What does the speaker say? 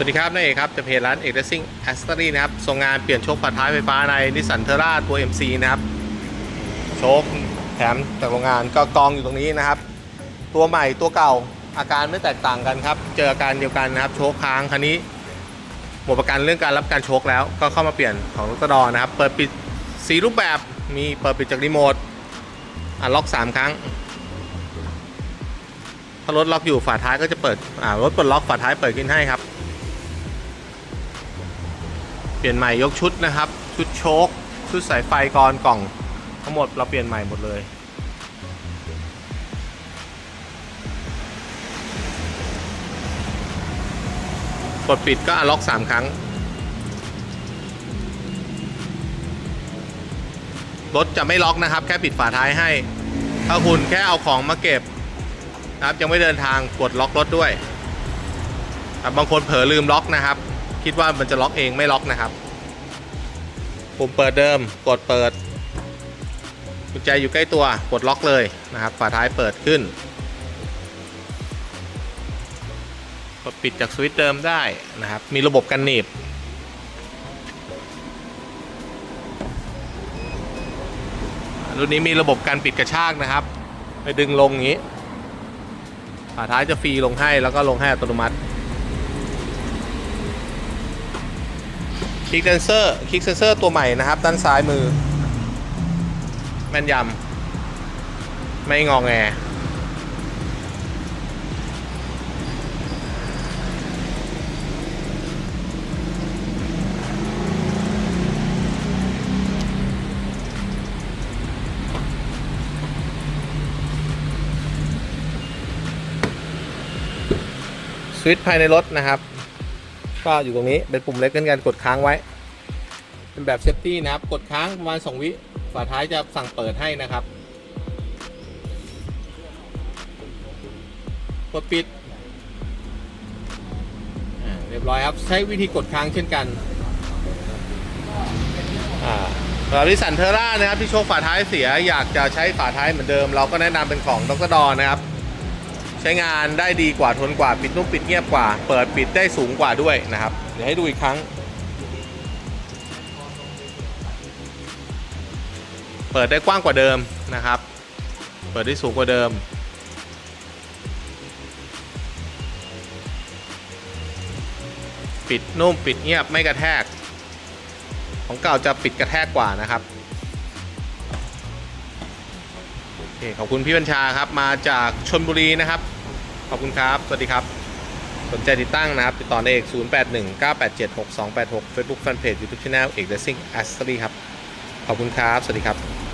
สวัสดีครับนายเอกครับจะเพจร้านเอกเดซิ่งแอสตอรี่นะครับส่งงานเปลี่ยนโชคปัดท้ายไฟฟ้าในนิสสันเทอร่าตัว MC นะครับ โชคแถมจากโรงงานก็กองอยู่ตรงนี้นะครับ ตัวใหม่ตัวเก่าอาการไม่แตกต่างกันครับ เจออาการเดียวกันนะครับ โชคค้างคันนี้ หมดประกันเรื่องการรับการโชคแล้วก็เข้ามาเปลี่ยนของรถดอนะครับ เปิดปิดสีรูปแบบมีเปิดปิดจากรีโมทอะล็อกสามครั้งถ้ารถล็อกอยู่ฝาท้ายก็จะเปิดอ่ารถปลดล็อกฝาท้ายเปิดขึ้นให้ครับ เปลี่ยนใหม่ยกชุดนะครับ ชุดโชคชุดสายไฟกรอนกล่อง ทั้งหมดเราเปลี่ยนใหม่หมดเลยกดปิดก็อันล็อก 3 ครั้ง รถจะไม่ล็อกนะครับ แค่ปิดฝาท้ายให้ ถ้าคุณแค่เอาของมาเก็บนะครับยังไม่เดินทางกดล็อกรถด้วย บางคนเผลอลืมล็อกนะครับ คิดว่ามันจะล็อกเองไม่ล็อกนะครับ ปุ่มเปิดเดิมกดเปิดกุญแจอยู่ใกล้ตัวกดล็อกเลยนะครับ ฝาท้ายเปิดขึ้นกดปิดจากสวิตช์เดิมได้นะครับ มีระบบกันหนีบรุ่นนี้มีระบบการปิดกระชากนะครับ ไปดึงลงอย่างนี้ ฝาท้ายจะฟรีลงให้แล้วก็ลงให้อัตโนมัติ คลิกเซนเซอร์คลิกเซนเซอร์ตัวใหม่นะครับ ด้านซ้ายมือ แม่นยำไม่งองแงสวิตช์ภายในรถนะครับ ก็อยู่ตรงนี้เป็นปุ่มเล็กกันกันกดค้างไว้ เป็นแบบเซฟตี้นะครับ กดค้างประมาณ2วิฝาท้ายจะสั่งเปิดให้นะครับ กดปิดอ่าเรียบร้อยครับ ใช้วิธีกดค้างเช่นกันอ่าสำหรับนิสันเทอร่านะครับที่โชคฝาท้ายเสียอยากจะใช้ฝาท้ายเหมือนเดิม เราก็แนะนำเป็นของดรดอนนะครับ ใช้งานได้ดีกว่าทนกว่าปิดนุ่มปิดเงียบกว่า เปิดปิดได้สูงกว่าด้วยนะครับ เดี๋ยวให้ดูอีกครั้ง เปิดได้กว้างกว่าเดิมนะครับ เปิดได้สูงกว่าเดิม ปิดนุ่มปิดเงียบไม่กระแทก ของเก่าจะปิดกระแทกกว่านะครับ เคขอบคุณพี่บัญชาครับมาจากชนบุรีนะครับ ขอบคุณครับ สวัสดีครับ สนใจติดตั้งนะครับ ติดต่อในเอก 081 987 6286 Facebook Fanpage YouTube Channel เอก Racing Accessory ครับ ขอบคุณครับ สวัสดีครับ